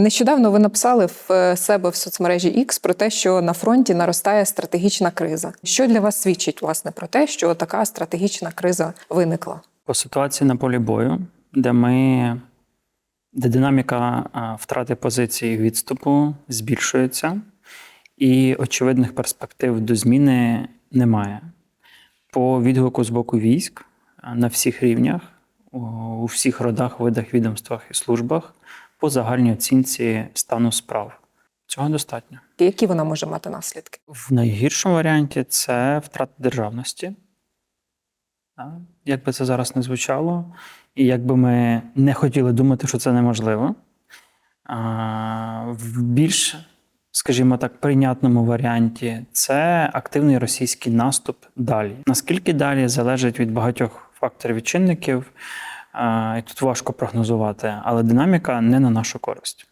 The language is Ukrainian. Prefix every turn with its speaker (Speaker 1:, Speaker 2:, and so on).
Speaker 1: Нещодавно ви написали в е, себе в соцмережі X про те, що на фронті наростає стратегічна криза. Що для вас свідчить власне про те, що така стратегічна криза виникла?
Speaker 2: По ситуації на полі бою, де ми де динаміка втрати позиції відступу збільшується, і очевидних перспектив до зміни немає. По відгуку з боку військ на всіх рівнях, у у всіх родах, видах, відомствах і службах по загальній оцінці стану справ. Цього достатньо.
Speaker 1: Які вона може мати наслідки?
Speaker 2: В найгіршому варіанті це втрата державності. Як би це зараз не звучало, і як би ми не хотіли думати, що це неможливо, в більш, скажімо так, прийнятному варіанті це активний російський наступ далі. Наскільки далі залежить від багатьох факторів і чинників, тут важко прогнозувати, але динаміка не на нашу користь.